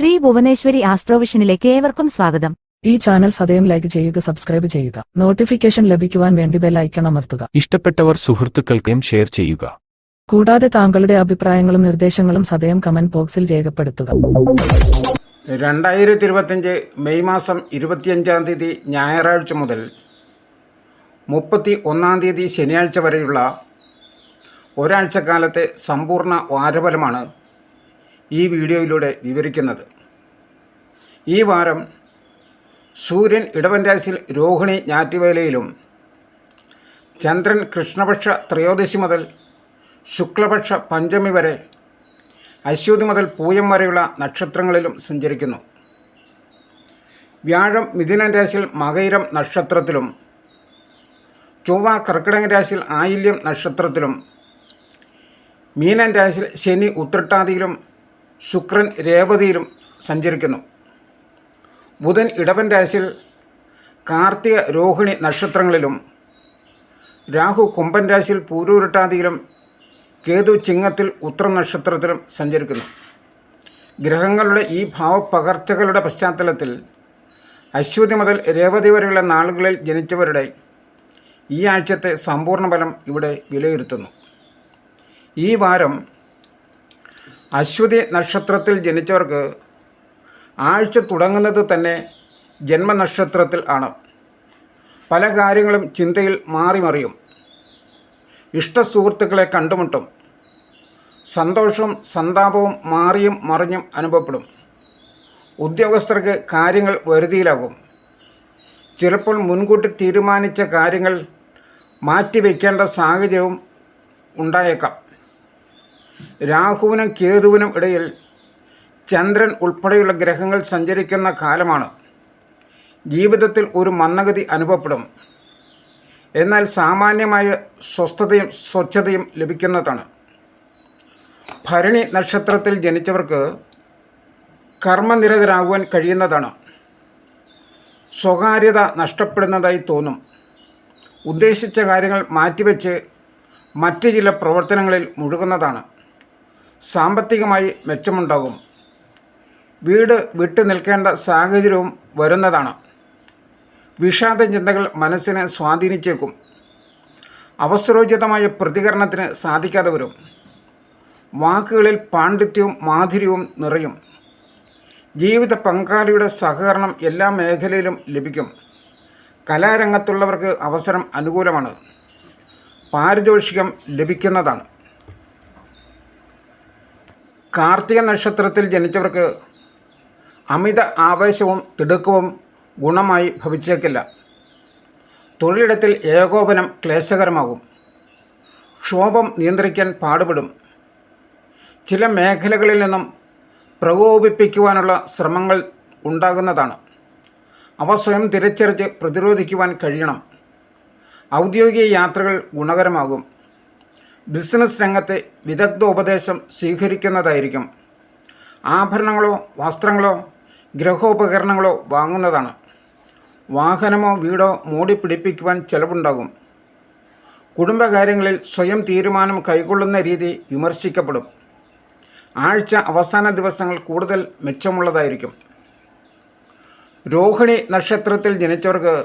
ശ്രീ ഭുവനേശ്വരി ആസ്ട്രോവിഷനിലേക്ക് ഏവർക്കും സ്വാഗതം. ഈ ചാനൽ സദയം ലൈക്ക് ചെയ്യുക സബ്സ്ക്രൈബ് ചെയ്യുക. നോട്ടിഫിക്കേഷൻ ലഭിക്കുവാൻ വേണ്ടി ബെൽ ഐക്കൺ അമർത്തുക. ഇഷ്ടപ്പെട്ടവർ സുഹൃത്തുക്കൾക്കും ഷെയർ ചെയ്യുക. കൂടാതെ താങ്കളുടെ അഭിപ്രായങ്ങളും നിർദ്ദേശങ്ങളും സദയം കമന്റ് ബോക്സിൽ രേഖപ്പെടുത്തുക. രണ്ടായിരത്തി ഇരുപത്തിയഞ്ച് മെയ് മാസം ഇരുപത്തിയഞ്ചാം തീയതി ഞായറാഴ്ച മുതൽ മുപ്പത്തി ഒന്നാം തീയതി ശനിയാഴ്ച വരെയുള്ള ഒരാഴ്ചക്കാലത്തെ സമ്പൂർണ വാരഫലമാണ് ഈ വീഡിയോയിലൂടെ വിവരിക്കുന്നത്. ഈ വാരം സൂര്യൻ ഇടവൻ രാശിയിൽ രോഹിണി ഞാറ്റുവേലയിലും ചന്ദ്രൻ കൃഷ്ണപക്ഷ ത്രയോദശി മുതൽ ശുക്ലപക്ഷ പഞ്ചമി വരെ അശ്വതി മുതൽ പൂയം വരെയുള്ള നക്ഷത്രങ്ങളിലും സഞ്ചരിക്കുന്നു. വ്യാഴം മിഥുനൻ രാശിയിൽ മകയിരം നക്ഷത്രത്തിലും ചൊവ്വ കർക്കിടക രാശിയിൽ ആയില്യം നക്ഷത്രത്തിലും മീനൻ രാശിയിൽ ശനി ഉത്രട്ടാതിയിലും ശുക്രൻ രേവതിയിലും സഞ്ചരിക്കുന്നു. ബുധൻ ഇടവൻ രാശിയിൽ കാർത്തിക രോഹിണി നക്ഷത്രങ്ങളിലും രാഹു കുംഭൻ രാശിയിൽ പൂരൂരുട്ടാതിയിലും കേതു ചിങ്ങത്തിൽ ഉത്തരം നക്ഷത്രത്തിലും സഞ്ചരിക്കുന്നു. ഗ്രഹങ്ങളുടെ ഈ ഭാവപ്പകർച്ചകളുടെ പശ്ചാത്തലത്തിൽ അശ്വതി മുതൽ രേവതി വരെയുള്ള നാളുകളിൽ ജനിച്ചവരുടെ ഈ ആഴ്ചത്തെ സമ്പൂർണ ഫലം ഇവിടെ വിലയിരുത്തുന്നു. ഈ വാരം അശ്വതി നക്ഷത്രത്തിൽ ജനിച്ചവർക്ക് ആഴ്ച തുടങ്ങുന്നത് തന്നെ ജന്മനക്ഷത്രത്തിൽ ആണ്. പല കാര്യങ്ങളും ചിന്തയിൽ മാറി മറിയും. ഇഷ്ടസുഹൃത്തുക്കളെ കണ്ടുമുട്ടും. സന്തോഷവും സന്താപവും മാറിയും മറിഞ്ഞും അനുഭവപ്പെടും. ഉദ്യോഗസ്ഥർക്ക് കാര്യങ്ങൾ വരുതിയിലാകും. ചിലപ്പോൾ മുൻകൂട്ടി തീരുമാനിച്ച കാര്യങ്ങൾ മാറ്റിവെക്കേണ്ട സാഹചര്യവും ഉണ്ടായേക്കാം. രാഹുവിനും കേതുവിനും ഇടയിൽ ചന്ദ്രൻ ഉൾപ്പെടെയുള്ള ഗ്രഹങ്ങൾ സഞ്ചരിക്കുന്ന കാലമാണ്. ജീവിതത്തിൽ ഒരു മന്ദഗതി അനുഭവപ്പെടും. എന്നാൽ സാമാന്യമായ സ്വസ്ഥതയും സ്വച്ഛതയും ലഭിക്കുന്നതാണ്. ഭരണി നക്ഷത്രത്തിൽ ജനിച്ചവർക്ക് കർമ്മനിരതരാകുവാൻ കഴിയുന്നതാണ്. സ്വകാര്യത നഷ്ടപ്പെടുന്നതായി തോന്നും. ഉദ്ദേശിച്ച കാര്യങ്ങൾ മാറ്റിവെച്ച് മറ്റ് ചില പ്രവർത്തനങ്ങളിൽ മുഴുകുന്നതാണ്. സാമ്പത്തികമായി മെച്ചമുണ്ടാകും. വീട് വിട്ടു നിൽക്കേണ്ട സാഹചര്യവും വരുന്നതാണ്. വിഷാദ ചിന്തകൾ മനസ്സിനെ സ്വാധീനിച്ചേക്കും. അവസരോചിതമായ പ്രതികരണത്തിന് സാധിക്കാതെ വരും. വാക്കുകളിൽ പാണ്ഡിത്യവും മാധുര്യവും നിറയും. ജീവിത പങ്കാളിയുടെ സഹകരണം എല്ലാ മേഖലയിലും ലഭിക്കും. കലാരംഗത്തുള്ളവർക്ക് അവസരം അനുകൂലമാണ്. പാരിതോഷികം ലഭിക്കുന്നതാണ്. കാർത്തിക നക്ഷത്രത്തിൽ ജനിച്ചവർക്ക് അമിത ആവേശവും തിടുക്കവും ഗുണമായി ഭവിച്ചേക്കില്ല. തൊഴിലിടത്തിൽ ഏകോപനം ക്ലേശകരമാകും. ക്ഷോഭം നിയന്ത്രിക്കാൻ പാടുപെടും. ചില മേഖലകളിൽ നിന്നും പ്രകോപിപ്പിക്കുവാനുള്ള ശ്രമങ്ങൾ ഉണ്ടാകുന്നതാണ്. അവ സ്വയം തിരിച്ചറിച്ച് പ്രതിരോധിക്കുവാൻ കഴിയണം. ഔദ്യോഗിക യാത്രകൾ ഗുണകരമാകും. ബിസിനസ് രംഗത്തെ വിദഗ്ധ ഉപദേശം സ്വീകരിക്കുന്നതായിരിക്കും. ആഭരണങ്ങളോ വസ്ത്രങ്ങളോ ഗ്രഹോപകരണങ്ങളോ വാങ്ങുന്നതാണ്. വാഹനമോ വീടോ മൂടി പിടിപ്പിക്കുവാൻ ചെലവുണ്ടാകും. കുടുംബകാര്യങ്ങളിൽ സ്വയം തീരുമാനം കൈക്കൊള്ളുന്ന രീതി വിമർശിക്കപ്പെടും. ആഴ്ച അവസാന ദിവസങ്ങൾ കൂടുതൽ മെച്ചമുള്ളതായിരിക്കും. രോഹിണി നക്ഷത്രത്തിൽ ജനിച്ചവർക്ക്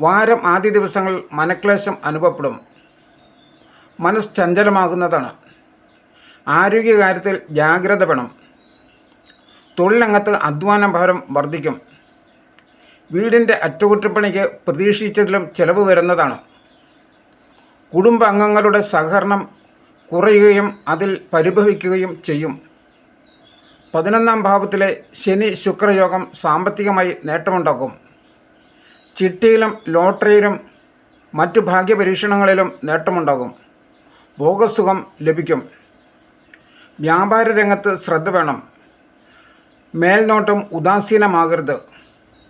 വാരം ആദ്യ ദിവസങ്ങൾ മനക്ലേശം അനുഭവപ്പെടും. മനസ്സ് ചഞ്ചലമാകുന്നതാണ്. ആരോഗ്യകാര്യത്തിൽ ജാഗ്രത വേണം. തൊഴിലംഗത്ത് അധ്വാന ഭാരം വർദ്ധിക്കും. വീടിന്റെ അറ്റകുറ്റപ്പണിക്ക് പ്രതീക്ഷിച്ചതിലും ചെലവ് വരുന്നതാണ്. കുടുംബാംഗങ്ങളുടെ സഹകരണം കുറയുകയും അതിൽ പരിഭവിക്കുകയും ചെയ്യും. പതിനൊന്നാം ഭാവത്തിലെ ശനി ശുക്രയോഗം സാമ്പത്തികമായി നേട്ടമുണ്ടാക്കും. ചിട്ടിയിലും ലോട്ടറിയിലും മറ്റു ഭാഗ്യപരീക്ഷണങ്ങളിലും നേട്ടമുണ്ടാകും. ഭോഗസുഖം ലഭിക്കും. വ്യാപാര രംഗത്ത് ശ്രദ്ധ വേണം. മേൽനോട്ടം ഉദാസീനമാകരുത്.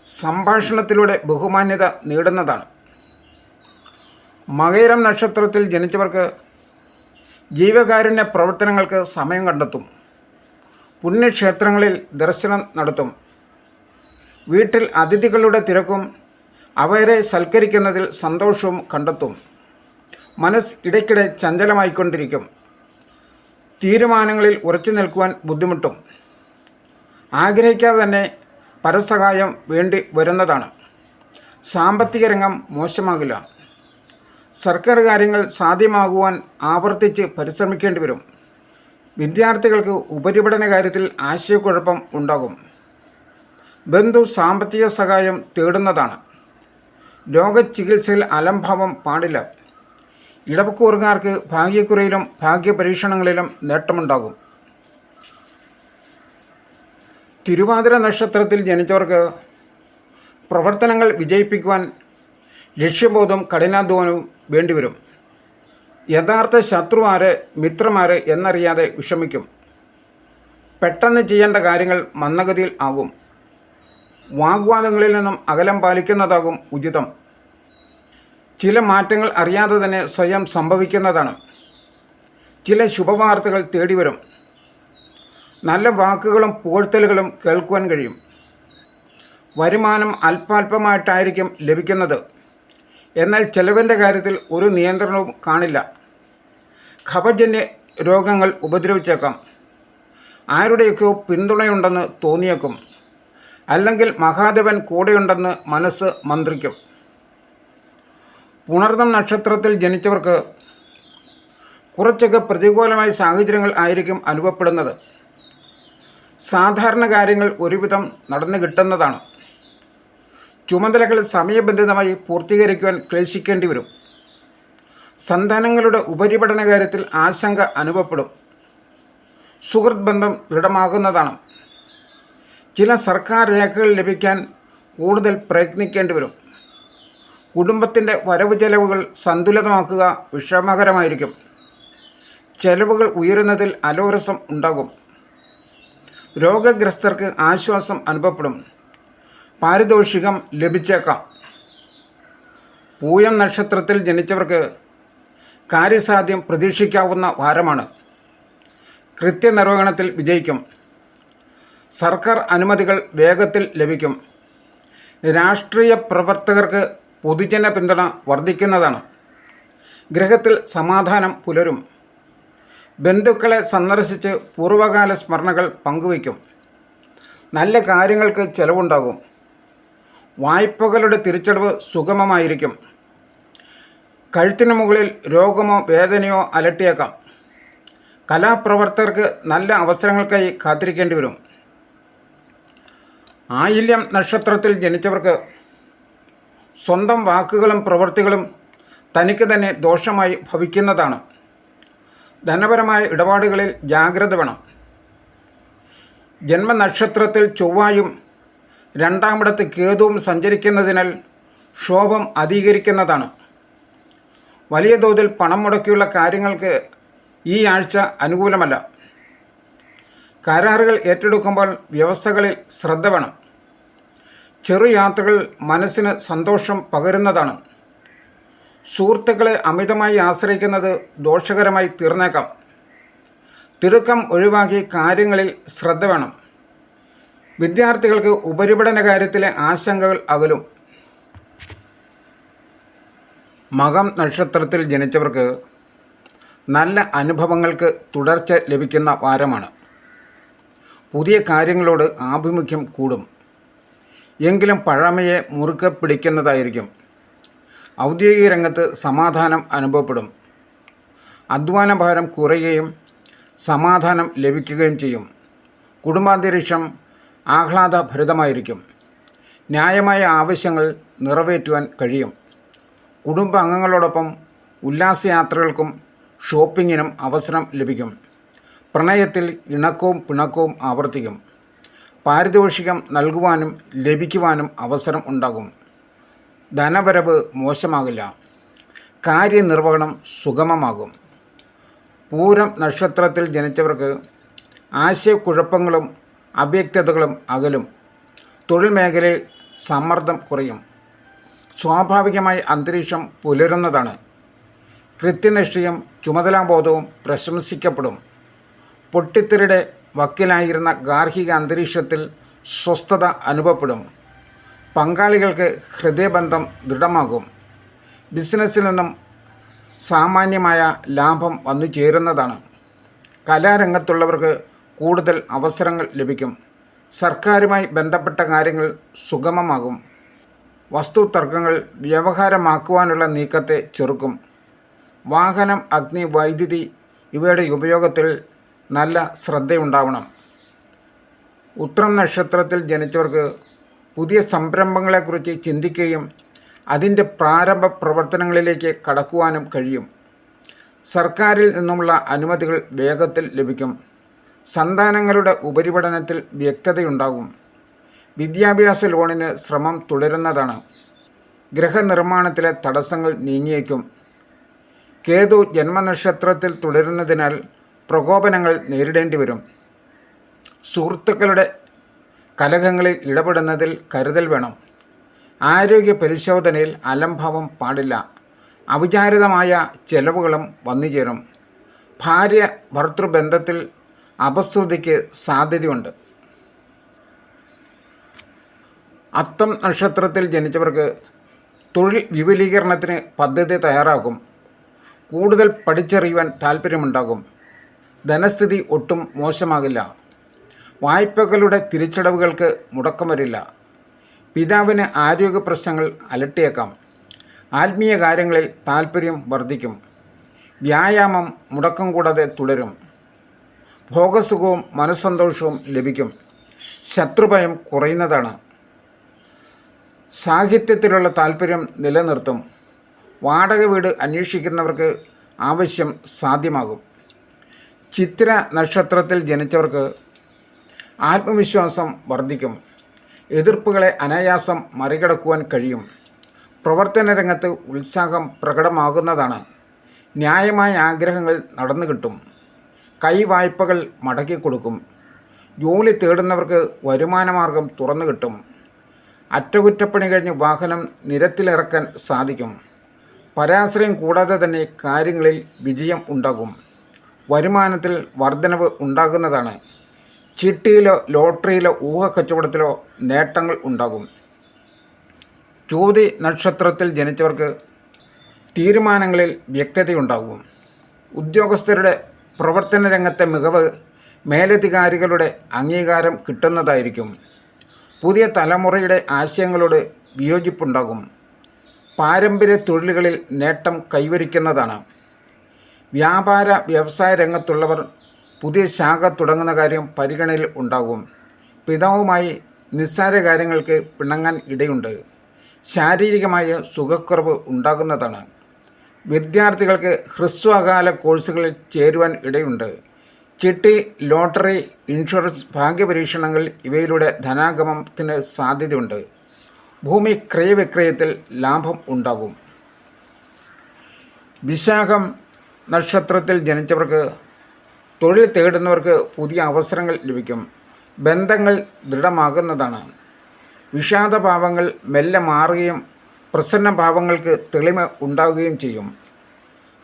സംഭാഷണത്തിലൂടെ ബഹുമാന്യത നേടുന്നതാണ്. മകയിരം നക്ഷത്രത്തിൽ ജനിച്ചവർക്ക് ജീവകാരുണ്യ പ്രവർത്തനങ്ങൾക്ക് സമയം കണ്ടെത്തും. പുണ്യക്ഷേത്രങ്ങളിൽ ദർശനം നടത്തും. വീട്ടിൽ അതിഥികളുടെ തിരക്കും അവരെ സൽക്കരിക്കുന്നതിൽ സന്തോഷവും കണ്ടെത്തും. മനസ്സ് ഇടയ്ക്കിടെ ചഞ്ചലമായിക്കൊണ്ടിരിക്കും. തീരുമാനങ്ങളിൽ ഉറച്ചു നിൽക്കുവാൻ ബുദ്ധിമുട്ടും. ആഗ്രഹിക്കാതെ തന്നെ പരസഹായം വേണ്ടി വരുന്നതാണ്. സാമ്പത്തിക രംഗം മോശമാകില്ല. സർക്കാർ കാര്യങ്ങൾ സാധ്യമാകുവാൻ ആവർത്തിച്ച് പരിശ്രമിക്കേണ്ടി വരും. വിദ്യാർത്ഥികൾക്ക് ഉപരിപഠന കാര്യത്തിൽ ആശയക്കുഴപ്പം ഉണ്ടാകും. ബന്ധു സാമ്പത്തിക സഹായം തേടുന്നതാണ്. രോഗചികിത്സയിൽ അലംഭാവം പാടില്ല. ഇടവക്കൂറുകാർക്ക് ഭാഗ്യക്കുറയിലും ഭാഗ്യപരീക്ഷണങ്ങളിലും നേട്ടമുണ്ടാകും. തിരുവാതിര നക്ഷത്രത്തിൽ ജനിച്ചവർക്ക് പ്രവർത്തനങ്ങൾ വിജയിപ്പിക്കുവാൻ ലക്ഷ്യബോധവും കഠിനാധ്വാനവും വേണ്ടിവരും. യഥാർത്ഥ ശത്രു ആര് മിത്രമാര് എന്നറിയാതെ വിഷമിക്കും. പെട്ടെന്ന് ചെയ്യേണ്ട കാര്യങ്ങൾ മന്ദഗതിയിൽ ആകും. വാഗ്വാദങ്ങളിൽ നിന്നും അകലം പാലിക്കുന്നതാകും ഉചിതം. ചില മാറ്റങ്ങൾ അറിയാതെ തന്നെ സ്വയം സംഭവിക്കുന്നതാണ്. ചില ശുഭവാർത്തകൾ തേടി വരും നല്ല വാക്കുകളും പുകഴ്ത്തലുകളും കേൾക്കുവാൻ കഴിയും. വരുമാനം അല്പാൽപമായിട്ടായിരിക്കും ലഭിക്കുന്നത്. എന്നാൽ ചെലവിന്റെ കാര്യത്തിൽ ഒരു നിയന്ത്രണവും കാണില്ല. ഖപജന്യ രോഗങ്ങൾ ഉപദ്രവിച്ചേക്കാം. ആരുടെയൊക്കെയോ പിന്തുണയുണ്ടെന്ന് തോന്നിയേക്കും. അല്ലെങ്കിൽ മഹാദേവൻ കൂടെയുണ്ടെന്ന് മനസ്സ് മന്ത്രിക്കും. പുണർന്നം നക്ഷത്രത്തിൽ ജനിച്ചവർക്ക് കുറച്ചൊക്കെ പ്രതികൂലമായ സാഹചര്യങ്ങൾ ആയിരിക്കും അനുഭവപ്പെടുന്നത്. സാധാരണ കാര്യങ്ങൾ ഒരുവിധം നടന്നു കിട്ടുന്നതാണ്. ചുമതലകൾ സമയബന്ധിതമായി പൂർത്തീകരിക്കുവാൻ ക്ലേശിക്കേണ്ടി വരും. സന്താനങ്ങളുടെ ഉപരിപഠന കാര്യത്തിൽ ആശങ്ക അനുഭവപ്പെടും. സുഹൃത്ത് ബന്ധം ദൃഢമാകുന്നതാണ്. ചില സർക്കാർ രേഖകൾ ലഭിക്കാൻ കൂടുതൽ പ്രയത്നിക്കേണ്ടി വരും. കുടുംബത്തിന്റെ വരവ് ചെലവുകൾ സന്തുലിതമാക്കുക വിഷമകരമായിരിക്കും. ചെലവുകൾ ഉയരുന്നതിൽ അലോരസം ഉണ്ടാകും. രോഗഗ്രസ്തർക്ക് ആശ്വാസം അനുഭവപ്പെടും. പാരിതോഷികം ലഭിച്ചേക്കാം. പൂയം നക്ഷത്രത്തിൽ ജനിച്ചവർക്ക് കാര്യസാധ്യം പ്രതീക്ഷിക്കാവുന്ന വാരമാണ്. കൃത്യനിർവഹണത്തിൽ വിജയിക്കും. സർക്കാർ അനുമതികൾ വേഗത്തിൽ ലഭിക്കും. രാഷ്ട്രീയ പ്രവർത്തകർക്ക് പൊതുജന പിന്തുണ വർദ്ധിക്കുന്നതാണ്. ഗ്രഹത്തിൽ സമാധാനം പുലരും. ബന്ധുക്കളെ സന്ദർശിച്ച് പൂർവകാല സ്മരണകൾ പങ്കുവയ്ക്കും. നല്ല കാര്യങ്ങൾക്ക് ചെലവുണ്ടാകും. വായ്പകളുടെ തിരിച്ചടവ് സുഗമമായിരിക്കും. കഴുത്തിന് മുകളിൽ രോഗമോ വേദനയോ അലട്ടിയേക്കാം. കലാപ്രവർത്തകർക്ക് നല്ല അവസരങ്ങൾക്കായി കാത്തിരിക്കേണ്ടി വരും. ആയില്യം നക്ഷത്രത്തിൽ ജനിച്ചവർക്ക് സ്വന്തം വാക്കുകളും പ്രവൃത്തികളും തനിക്ക് തന്നെ ദോഷമായി ഭവിക്കുന്നതാണ്. ധനപരമായ ഇടപാടുകളിൽ ജാഗ്രത വേണം. ജന്മനക്ഷത്രത്തിൽ ചൊവ്വായും രണ്ടാമിടത്ത് കേതുവും സഞ്ചരിക്കുന്നതിനാൽ ക്ഷോഭം അധികരിക്കുന്നതാണ്. വലിയ തോതിൽ പണം മുടക്കിയുള്ള കാര്യങ്ങൾക്ക് ഈ ആഴ്ച അനുകൂലമല്ല. കരാറുകൾ ഏറ്റെടുക്കുമ്പോൾ വ്യവസ്ഥകളിൽ ശ്രദ്ധ വേണം. ചെറു യാത്രകൾ മനസ്സിന് സന്തോഷം പകരുന്നതാണ്. സുഹൃത്തുക്കളെ അമിതമായി ആശ്രയിക്കുന്നത് ദോഷകരമായി തീർന്നേക്കാം. തിടുക്കം ഒഴിവാക്കി കാര്യങ്ങളിൽ ശ്രദ്ധ വേണം. വിദ്യാർത്ഥികൾക്ക് ഉപരിപഠന കാര്യത്തിലെ ആശങ്കകൾ അകലും. മകം നക്ഷത്രത്തിൽ ജനിച്ചവർക്ക് നല്ല അനുഭവങ്ങൾക്ക് തുടർച്ച ലഭിക്കുന്ന വാരമാണ്. പുതിയ കാര്യങ്ങളോട് ആഭിമുഖ്യം കൂടും. എങ്കിലും പഴമയെ മുറുക്കെ പിടിക്കുന്നതായിരിക്കും. ഔദ്യോഗിക രംഗത്ത് സമാധാനം അനുഭവപ്പെടും. അധ്വാന ഭാരം കുറയുകയും സമാധാനം ലഭിക്കുകയും ചെയ്യും. കുടുംബാന്തരീക്ഷം ആഹ്ലാദഭരിതമായിരിക്കും. ന്യായമായ ആവശ്യങ്ങൾ നിറവേറ്റുവാൻ കഴിയും. കുടുംബ അംഗങ്ങളോടൊപ്പം ഉല്ലാസയാത്രകൾക്കും ഷോപ്പിങ്ങിനും അവസരം ലഭിക്കും. പ്രണയത്തിൽ ഇണക്കവും പിണക്കവും ആവർത്തിക്കും. പാരിതോഷികം നൽകുവാനും ലഭിക്കുവാനും അവസരം ഉണ്ടാകും. ധനവരവ് മോശമാകില്ല. കാര്യനിർവഹണം സുഗമമാകും. പൂരം നക്ഷത്രത്തിൽ ജനിച്ചവർക്ക് ആശയക്കുഴപ്പങ്ങളും അവ്യക്തതകളും അകലും. തൊഴിൽ മേഖലയിൽ സമ്മർദ്ദം കുറയും. സ്വാഭാവികമായി അന്തരീക്ഷം പുലരുന്നതാണ്. കൃത്യനിഷ്ഠയും ചുമതലാബോധവും പ്രശംസിക്കപ്പെടും. പൊട്ടിത്തെറിയുടെ വക്കിലായിരുന്ന ഗാർഹിക അന്തരീക്ഷത്തിൽ സ്വസ്ഥത അനുഭവപ്പെടും. പങ്കാളികൾക്ക് ഹൃദയബന്ധം ദൃഢമാകും. ബിസിനസ്സിൽ നിന്നും സാമാന്യമായ ലാഭം വന്നു ചേരുന്നതാണ്. കലാരംഗത്തുള്ളവർക്ക് കൂടുതൽ അവസരങ്ങൾ ലഭിക്കും. സർക്കാരുമായി ബന്ധപ്പെട്ട കാര്യങ്ങൾ സുഗമമാകും. വസ്തു തർക്കങ്ങൾ വ്യവഹാരമാക്കുവാനുള്ള നീക്കത്തെ ചെറുക്കും. വാഹനം അഗ്നി വൈദ്യുതി ഇവയുടെ ഉപയോഗത്തിൽ നല്ല ശ്രദ്ധയുണ്ടാവണം. ഉത്രം നക്ഷത്രത്തിൽ ജനിച്ചവർക്ക് പുതിയ സംരംഭങ്ങളെക്കുറിച്ച് ചിന്തിക്കുകയും അതിന്റെ പ്രാരംഭ പ്രവർത്തനങ്ങളിലേക്ക് കടക്കുവാനും കഴിയും. സർക്കാരിൽ നിന്നുമുള്ള അനുമതികൾ വേഗത്തിൽ ലഭിക്കും. സന്താനങ്ങളുടെ ഉപരിപഠനത്തിൽ വ്യക്തതയുണ്ടാകും. വിദ്യാഭ്യാസ ലോണിന് ശ്രമം തുടരുന്നതാണ്. ഗൃഹനിർമ്മാണത്തിലെ തടസ്സങ്ങൾ നീങ്ങിയേക്കും. കേതു ജന്മനക്ഷത്രത്തിൽ തുടരുന്നതിനാൽ പ്രകോപനങ്ങൾ നേരിടേണ്ടി വരും. സുഹൃത്തുക്കളുടെ കലഹങ്ങളിൽ ഇടപെടുന്നതിൽ കരുതൽ വേണം. ആരോഗ്യ പരിശോധനയിൽ അലംഭാവം പാടില്ല. അവിചാരിതമായ ചെലവുകളും വന്നുചേരും. ഭാര്യ ഭർത്തൃബന്ധത്തിൽ അപസ്തുതിക്ക് സാധ്യതയുണ്ട്. അത്തം നക്ഷത്രത്തിൽ ജനിച്ചവർക്ക് തൊഴിൽ വിപുലീകരണത്തിന് പദ്ധതി തയ്യാറാകും. കൂടുതൽ പഠിച്ചറിയുവാൻ താല്പര്യമുണ്ടാകും ധനസ്ഥിതി ഒട്ടും മോശമാകില്ല. വായ്പകളുടെ തിരിച്ചടവുകൾക്ക് മുടക്കം വരില്ല. പിതാവിന് ആരോഗ്യ പ്രശ്നങ്ങൾ അലട്ടിയേക്കാം. ആത്മീയ കാര്യങ്ങളിൽ താൽപ്പര്യം വർദ്ധിക്കും. വ്യായാമം മുടക്കം കൂടാതെ തുടരും. ഭോഗസുഖവും മനസ്സന്തോഷവും ലഭിക്കും. ശത്രുഭയം കുറയുന്നതാണ്. സാഹിത്യത്തിലുള്ള താല്പര്യം നിലനിർത്തും. വാടക വീട് അന്വേഷിക്കുന്നവർക്ക് ആവശ്യം സാധ്യമാകും. ചിത്ര നക്ഷത്രത്തിൽ ജനിച്ചവർക്ക് ആത്മവിശ്വാസം വർദ്ധിക്കും. എതിർപ്പുകളെ അനായാസം മറികടക്കുവാൻ കഴിയും. പ്രവർത്തന രംഗത്ത് ഉത്സാഹം പ്രകടമാകുന്നതാണ്. ന്യായമായ ആഗ്രഹങ്ങൾ നടന്നു കിട്ടും. കൈവായ്പകൾ മടക്കി കൊടുക്കും. ജോലി തേടുന്നവർക്ക് വരുമാനമാർഗം തുറന്നു കിട്ടും. അറ്റകുറ്റപ്പണി കഴിഞ്ഞ് വാഹനം നിരത്തിലിറക്കാൻ സാധിക്കും. പരാശ്രയം കൂടാതെ തന്നെ കാര്യങ്ങളിൽ വിജയം ഉണ്ടാകും. വരുമാനത്തിൽ വർധനവ് ഉണ്ടാകുന്നതാണ്. ചിട്ടിയിലോ ലോട്ടറിയിലോ ഊഹക്കച്ചവടത്തിലോ നേട്ടങ്ങൾ ഉണ്ടാകും. ചോതി നക്ഷത്രത്തിൽ ജനിച്ചവർക്ക് തീരുമാനങ്ങളിൽ വ്യക്തതയുണ്ടാകും ഉദ്യോഗസ്ഥരുടെ പ്രവർത്തന രംഗത്തെ മികവ് മേലധികാരികളുടെ അംഗീകാരം കിട്ടുന്നതായിരിക്കും. പുതിയ തലമുറയുടെ ആശയങ്ങളോട് വിയോജിപ്പുണ്ടാകും. പാരമ്പര്യ തൊഴിലുകളിൽ നേട്ടം കൈവരിക്കുന്നതാണ്. വ്യാപാര വ്യവസായ രംഗത്തുള്ളവർ പുതിയ ശാഖ തുടങ്ങുന്ന കാര്യം പരിഗണനയിൽ ഉണ്ടാകും. പിതാവുമായി നിസ്സാര കാര്യങ്ങൾക്ക് പിണങ്ങാൻ ഇടയുണ്ട്. ശാരീരികമായ സുഖക്കുറവ് ഉണ്ടാകുന്നതാണ്. വിദ്യാർത്ഥികൾക്ക് ഹ്രസ്വകാല കോഴ്സുകളിൽ ചേരുവാൻ ഇടയുണ്ട്. ചിട്ടി ലോട്ടറി ഇൻഷുറൻസ് ഭാഗ്യപരീക്ഷണങ്ങൾ ഇവയിലൂടെ ധനാഗമത്തിന് സാധ്യതയുണ്ട്. ഭൂമി ക്രയവിക്രയത്തിൽ ലാഭം ഉണ്ടാകും. വിശാഖം നക്ഷത്രത്തിൽ ജനിച്ചവർക്ക് തൊഴിൽ തേടുന്നവർക്ക് പുതിയ അവസരങ്ങൾ ലഭിക്കും. ബന്ധങ്ങൾ ദൃഢമാകുന്നതാണ്. വിഷാദഭാവങ്ങൾ മെല്ലെ മാറുകയും പ്രസന്നഭാവങ്ങൾക്ക് തെളിമ ഉണ്ടാവുകയും ചെയ്യും.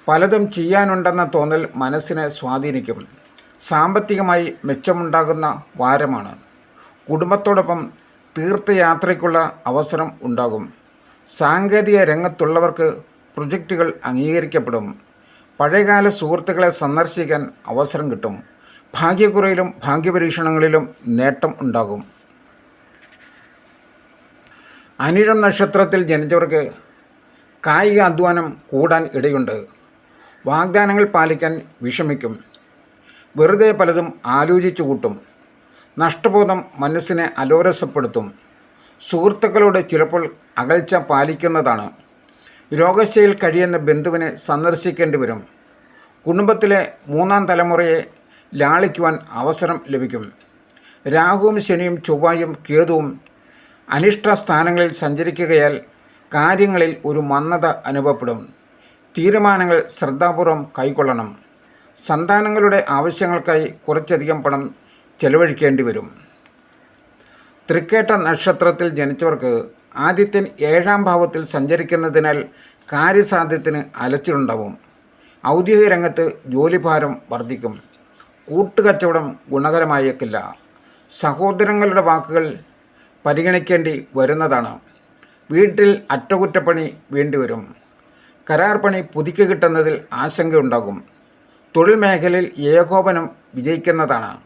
പലതും ചെയ്യാനുണ്ടെന്ന തോന്നൽ മനസ്സിനെ സ്വാധീനിക്കും. സാമ്പത്തികമായി മെച്ചമുണ്ടാകുന്ന വാരമാണ്. കുടുംബത്തോടൊപ്പം തീർത്ഥയാത്രയ്ക്കുള്ള അവസരം ഉണ്ടാകും. സാങ്കേതിക രംഗത്തുള്ളവർക്ക് പ്രൊജക്റ്റുകൾ അംഗീകരിക്കപ്പെടും. പഴയകാല സുഹൃത്തുക്കളെ സന്ദർശിക്കാൻ അവസരം കിട്ടും. ഭാഗ്യക്കുറയിലും ഭാഗ്യപരീക്ഷണങ്ങളിലും നേട്ടം ഉണ്ടാകും. അനിഴം നക്ഷത്രത്തിൽ ജനിച്ചവർക്ക് കായിക അധ്വാനം കൂടാൻ ഇടയുണ്ട്. വാഗ്ദാനങ്ങൾ പാലിക്കാൻ വിഷമിക്കും. വെറുതെ പലതും ആലോചിച്ചു കൂട്ടും. നഷ്ടബോധം മനസ്സിനെ അലോരസപ്പെടുത്തും. സുഹൃത്തുക്കളോട് ചിലപ്പോൾ അകൽച്ച പാലിക്കുന്നതാണ്. രോഗശയിൽ കഴിയുന്ന ബന്ധുവിനെ സന്ദർശിക്കേണ്ടി വരും. കുടുംബത്തിലെ മൂന്നാം തലമുറയെ ലാളിക്കുവാൻ അവസരം ലഭിക്കും. രാഹുവും ശനിയും ചൊവ്വായും കേതുവും അനിഷ്ട സ്ഥാനങ്ങളിൽ സഞ്ചരിക്കുകയാൽ കാര്യങ്ങളിൽ ഒരു മന്ദത അനുഭവപ്പെടും. തീരുമാനങ്ങൾ ശ്രദ്ധാപൂർവം കൈക്കൊള്ളണം. സന്താനങ്ങളുടെ ആവശ്യങ്ങൾക്കായി കുറച്ചധികം പണം ചെലവഴിക്കേണ്ടി വരും. തൃക്കേട്ട നക്ഷത്രത്തിൽ ജനിച്ചവർക്ക് ആദിത്യൻ ഏഴാം ഭാവത്തിൽ സഞ്ചരിക്കുന്നതിനാൽ കാര്യസാധ്യത്തിന് അലച്ചിലുണ്ടാവും. ഔദ്യോഗിക രംഗത്ത് ജോലിഭാരം വർദ്ധിക്കും. കൂട്ടുകച്ചവടം ഗുണകരമായേക്കില്ല. സഹോദരങ്ങളുടെ വാക്കുകൾ പരിഗണിക്കേണ്ടി വരുന്നതാണ്. വീട്ടിൽ അറ്റകുറ്റപ്പണി വേണ്ടിവരും. കരാർ പണി പുതുക്കി കിട്ടുന്നതിൽ ആശങ്കയുണ്ടാകും. തൊഴിൽ മേഖലയിൽ ഏകോപനം വിജയിക്കുന്നതാണ്.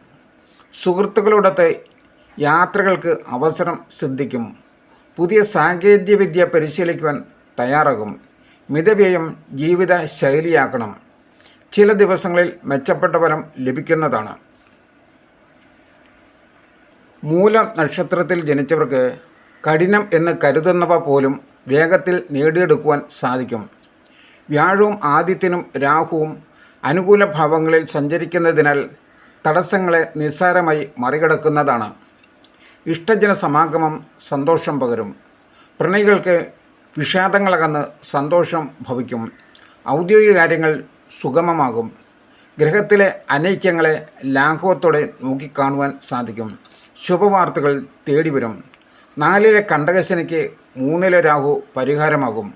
സുഹൃത്തുക്കളോടൊത്ത് യാത്രകൾക്ക് അവസരം സിദ്ധിക്കും. പുതിയ സാങ്കേതികവിദ്യ പരിശീലിക്കുവാൻ തയ്യാറാകും. മിതവ്യയം ജീവിത ശൈലിയാക്കണം ചില ദിവസങ്ങളിൽ മെച്ചപ്പെട്ട ഫലം ലഭിക്കുന്നതാണ്. മൂല നക്ഷത്രത്തിൽ ജനിച്ചവർക്ക് കഠിനം എന്ന് കരുതുന്നവ പോലും വേഗത്തിൽ നേടിയെടുക്കുവാൻ സാധിക്കും. വ്യാഴവും ആദിത്യനും രാഹുവും അനുകൂല ഭാവങ്ങളിൽ സഞ്ചരിക്കുന്നതിനാൽ തടസ്സങ്ങളെ നിസ്സാരമായി മറികടക്കുന്നതാണ്. ഇഷ്ടജന സമാഗമം സന്തോഷം പകരും. പ്രണയികൾക്ക് വിഷാദങ്ങളകന്ന് സന്തോഷം ഭവിക്കും. ഔദ്യോഗിക കാര്യങ്ങൾ സുഗമമാകും. ഗ്രഹത്തിലെ അനൈക്യങ്ങളെ ലാഘവത്തോടെ നോക്കിക്കാണുവാൻ സാധിക്കും. ശുഭവാർത്തകൾ തേടി വരും നാലിലെ കണ്ടകശനിക്ക് മൂന്നിലെ രാഹു പരിഹാരമാകും.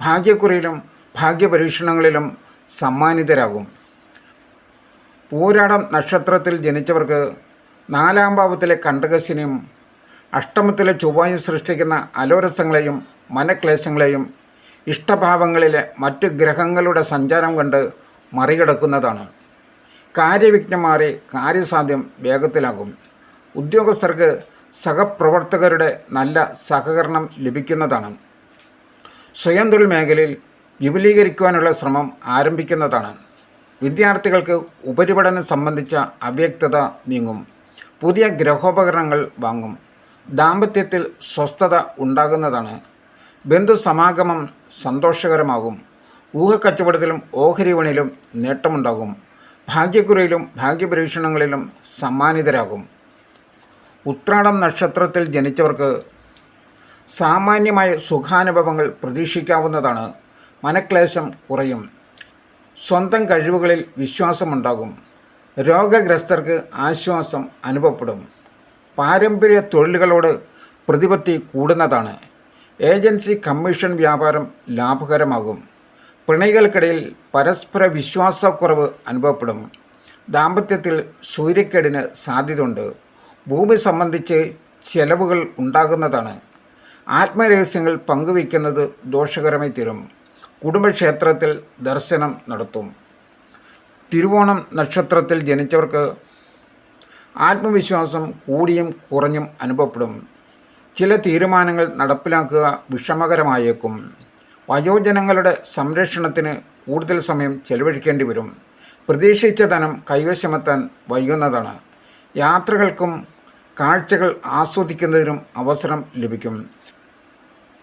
ഭാഗ്യക്കുറിയിലും ഭാഗ്യപരീക്ഷണങ്ങളിലും സമ്മാനിതരാകും. പൂരാടം നക്ഷത്രത്തിൽ ജനിച്ചവർക്ക് നാലാം ഭാവത്തിലെ കണ്ടകശിനെയും അഷ്ടമത്തിലെ ചൊവ്വായും സൃഷ്ടിക്കുന്ന അലോരസങ്ങളെയും മനക്ലേശങ്ങളെയും ഇഷ്ടഭാവങ്ങളിലെ മറ്റു ഗ്രഹങ്ങളുടെ സഞ്ചാരം കണ്ട് മറികടക്കുന്നതാണ്. കാര്യവിഘ്നം മാറി കാര്യസാധ്യം വേഗത്തിലാകും. ഉദ്യോഗസ്ഥർക്ക് സഹപ്രവർത്തകരുടെ നല്ല സഹകരണം ലഭിക്കുന്നതാണ്. സ്വയം തൊഴിൽ മേഖലയിൽ വിപുലീകരിക്കുവാനുള്ള ശ്രമം ആരംഭിക്കുന്നതാണ്. വിദ്യാർത്ഥികൾക്ക് ഉപരിപഠനം സംബന്ധിച്ച അവ്യക്തത നീങ്ങും. പുതിയ ഗ്രഹോപകരണങ്ങൾ വാങ്ങും. ദാമ്പത്യത്തിൽ സ്വസ്ഥത ഉണ്ടാകുന്നതാണ്. ബന്ധുസമാഗമം സന്തോഷകരമാകും. ഊഹക്കച്ചവടത്തിലും ഓഹരി വിപണിയിലും നേട്ടമുണ്ടാകും. ഭാഗ്യക്കുറിയിലും ഭാഗ്യപരീക്ഷണങ്ങളിലും സമ്മാനിതരാകും. ഉത്രാടം നക്ഷത്രത്തിൽ ജനിച്ചവർക്ക് സാമാന്യമായ സുഖാനുഭവങ്ങൾ പ്രതീക്ഷിക്കാവുന്നതാണ്. മനക്ലേശം കുറയും. സ്വന്തം കഴിവുകളിൽ വിശ്വാസമുണ്ടാകും. രോഗഗ്രസ്തർക്ക് ആശ്വാസം അനുഭവപ്പെടും. പാരമ്പര്യ തൊഴിലുകളോട് പ്രതിപത്തി കൂടുന്നതാണ്. ഏജൻസി കമ്മീഷൻ വ്യാപാരം ലാഭകരമാകും. പിണികൾക്കിടയിൽ പരസ്പര വിശ്വാസക്കുറവ് അനുഭവപ്പെടും. ദാമ്പത്യത്തിൽ സൂര്യക്കേടിന് സാധ്യതയുണ്ട്. ഭൂമി സംബന്ധിച്ച് ചെലവുകൾ ഉണ്ടാകുന്നതാണ്. ആത്മരഹസ്യങ്ങൾ പങ്കുവയ്ക്കുന്നത് ദോഷകരമായി തീരും. കുടുംബക്ഷേത്രത്തിൽ ദർശനം നടത്തും. തിരുവോണം നക്ഷത്രത്തിൽ ജനിച്ചവർക്ക് ആത്മവിശ്വാസം കൂടിയും കുറഞ്ഞും അനുഭവപ്പെടും. ചില തീരുമാനങ്ങൾ നടപ്പിലാക്കുക വിഷമകരമായേക്കും. വയോജനങ്ങളുടെ സംരക്ഷണത്തിന് കൂടുതൽ സമയം ചെലവഴിക്കേണ്ടി വരും. പ്രതീക്ഷിച്ച ധനം കൈവശമെത്താൻ വൈകുന്നതാണ്. യാത്രകൾക്കും കാഴ്ചകൾ ആസ്വദിക്കുന്നതിനും അവസരം ലഭിക്കും.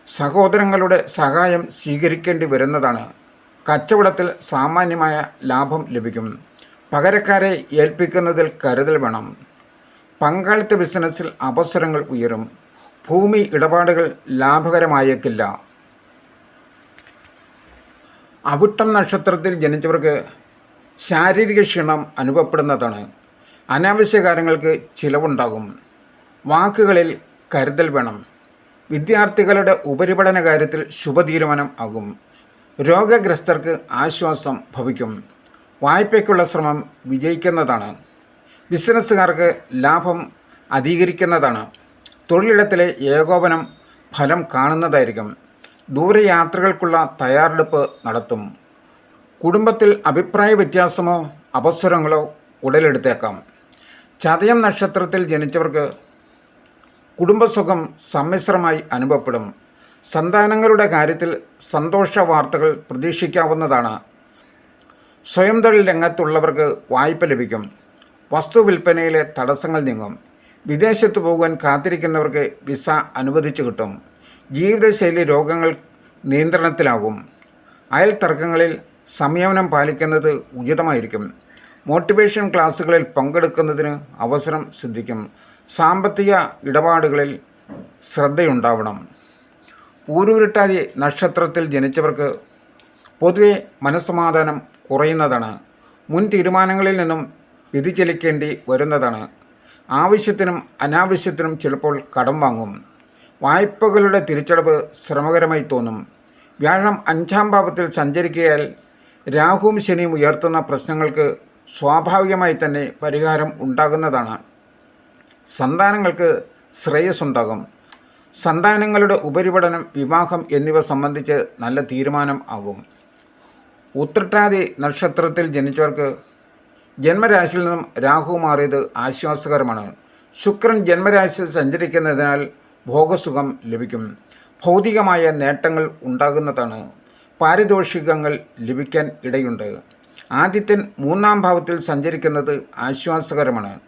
സഹോദരങ്ങളുടെ സഹായം സ്വീകരിക്കേണ്ടി വരുന്നതാണ്. കച്ചവടത്തിൽ സാമാന്യമായ ലാഭം ലഭിക്കും. പകരക്കാരെ ഏൽപ്പിക്കുന്നതിൽ കരുതൽ വേണം. പങ്കാളിത്ത ബിസിനസ്സിൽ അവസരങ്ങൾ ഉയരും. ഭൂമി ഇടപാടുകൾ ലാഭകരമായേക്കില്ല. അവിട്ടം നക്ഷത്രത്തിൽ ജനിച്ചവർക്ക് ശാരീരിക ക്ഷീണം അനുഭവപ്പെടുന്നതാണ്. അനാവശ്യ കാര്യങ്ങൾക്ക് ചിലവുണ്ടാകും. വാക്കുകളിൽ കരുതൽ വേണം. വിദ്യാർത്ഥികളുടെ ഉപരിപഠന കാര്യത്തിൽ ശുഭതീരുമാനം ആകും. രോഗഗ്രസ്തർക്ക് ആശ്വാസം ഭവിക്കും. വായ്പയ്ക്കുള്ള ശ്രമം വിജയിക്കുന്നതാണ്. ബിസിനസ്സുകാർക്ക് ലാഭം അധികരിക്കുന്നതാണ്. തൊഴിലിടത്തിലെ ഏകോപനം ഫലം കാണുന്നതായിരിക്കും. ദൂരയാത്രകൾക്കുള്ള തയ്യാറെടുപ്പ് നടത്തും. കുടുംബത്തിൽ അഭിപ്രായ വ്യത്യാസമോ അപസ്വരങ്ങളോ ഉടലെടുത്തേക്കാം. ചതയം നക്ഷത്രത്തിൽ ജനിച്ചവർക്ക് കുടുംബസുഖം സമ്മിശ്രമായി അനുഭവപ്പെടും. സന്താനങ്ങളുടെ കാര്യത്തിൽ സന്തോഷ വാർത്തകൾ പ്രതീക്ഷിക്കാവുന്നതാണ്. സ്വയം തൊഴിൽ രംഗത്തുള്ളവർക്ക് വായ്പ ലഭിക്കും. വസ്തു വിൽപ്പനയിലെ തടസ്സങ്ങൾ നീങ്ങും. വിദേശത്ത് പോകാൻ കാത്തിരിക്കുന്നവർക്ക് വിസ അനുവദിച്ചു കിട്ടും. ജീവിതശൈലി രോഗങ്ങൾ നിയന്ത്രണത്തിലാകും. അയൽ തർക്കങ്ങളിൽ സംയമനം പാലിക്കുന്നത് ഉചിതമായിരിക്കും. മോട്ടിവേഷൻ ക്ലാസ്സുകളിൽ പങ്കെടുക്കുന്നതിന് അവസരം സിദ്ധിക്കും. സാമ്പത്തിക ഇടപാടുകളിൽ ശ്രദ്ധയുണ്ടാവണം. പൂരൂരിട്ടാതി നക്ഷത്രത്തിൽ ജനിച്ചവർക്ക് പൊതുവെ മനസ്സമാധാനം കുറയുന്നതാണ്. മുൻ തീരുമാനങ്ങളിൽ നിന്നും വ്യതിചലിക്കേണ്ടി വരുന്നതാണ്. ആവശ്യത്തിനും അനാവശ്യത്തിനും ചിലപ്പോൾ കടം വാങ്ങും. വായ്പകളുടെ തിരിച്ചടവ് ശ്രമകരമായി തോന്നും. വ്യാഴം അഞ്ചാം ഭാവത്തിൽ സഞ്ചരിക്കയാൽ രാഹുവും ശനിയും ഉയർത്തുന്ന പ്രശ്നങ്ങൾക്ക് സ്വാഭാവികമായി തന്നെ പരിഹാരം ഉണ്ടാകുന്നതാണ്. സന്താനങ്ങൾക്ക് ശ്രേയസ്സുണ്ടാകും. സന്താനങ്ങളുടെ ഉപരിപഠനം വിവാഹം എന്നിവ സംബന്ധിച്ച് നല്ല തീരുമാനം ആകും. ഉത്രട്ടാതി നക്ഷത്രത്തിൽ ജനിച്ചവർക്ക് ജന്മരാശിയിൽ നിന്നും രാഹു മാറിയത് ആശ്വാസകരമാണ്. ശുക്രൻ ജന്മരാശി സഞ്ചരിക്കുന്നതിനാൽ ഭോഗസുഖം ലഭിക്കും. ഭൗതികമായ നേട്ടങ്ങൾ ഉണ്ടാകുന്നതാണ്. പാരിതോഷികങ്ങൾ ലഭിക്കാൻ ഇടയുണ്ട്. ആദിത്യൻ മൂന്നാം ഭാവത്തിൽ സഞ്ചരിക്കുന്നത് ആശ്വാസകരമാണ്.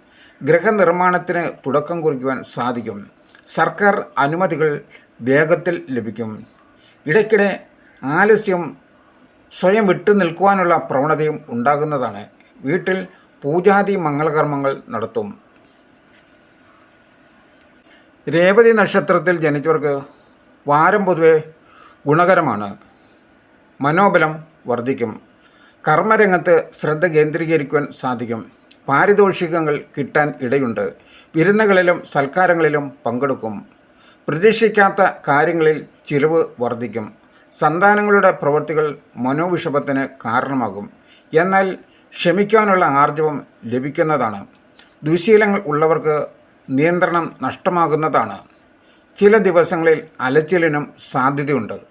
ഗ്രഹനിർമ്മാണത്തിന് തുടക്കം കുറിക്കുവാൻ സാധിക്കും. സർക്കാർ അനുമതികൾ വേഗത്തിൽ ലഭിക്കും. ഇടയ്ക്കിടെ ആലസ്യം സ്വയം വിട്ടു നിൽക്കുവാനുള്ള പ്രവണതയും ഉണ്ടാകുന്നതാണ്. വീട്ടിൽ പൂജാതി മംഗളകർമ്മങ്ങൾ നടത്തും. രേവതി നക്ഷത്രത്തിൽ ജനിച്ചവർക്ക് വാരം പൊതുവെ ഗുണകരമാണ്. മനോബലം വർദ്ധിക്കും. കർമ്മരംഗത്ത് ശ്രദ്ധ കേന്ദ്രീകരിക്കുവാൻ സാധിക്കും. പാരിതോഷികങ്ങൾ കിട്ടാൻ ഇടയുണ്ട്. വിരുന്നുകളിലും സൽക്കാരങ്ങളിലും പങ്കെടുക്കും. പ്രതീക്ഷിക്കാത്ത കാര്യങ്ങളിൽ ചിലവ് വർദ്ധിക്കും. സന്താനങ്ങളുടെ പ്രവൃത്തികൾ മനോവിഷമത്തിന് കാരണമാകും. എന്നാൽ ക്ഷമിക്കാനുള്ള ആർജവം ലഭിക്കുന്നതാണ്. ദുശീലങ്ങൾ ഉള്ളവർക്ക് നിയന്ത്രണം നഷ്ടമാകുന്നതാണ്. ചില ദിവസങ്ങളിൽ അലച്ചിലിനും സാധ്യതയുണ്ട്.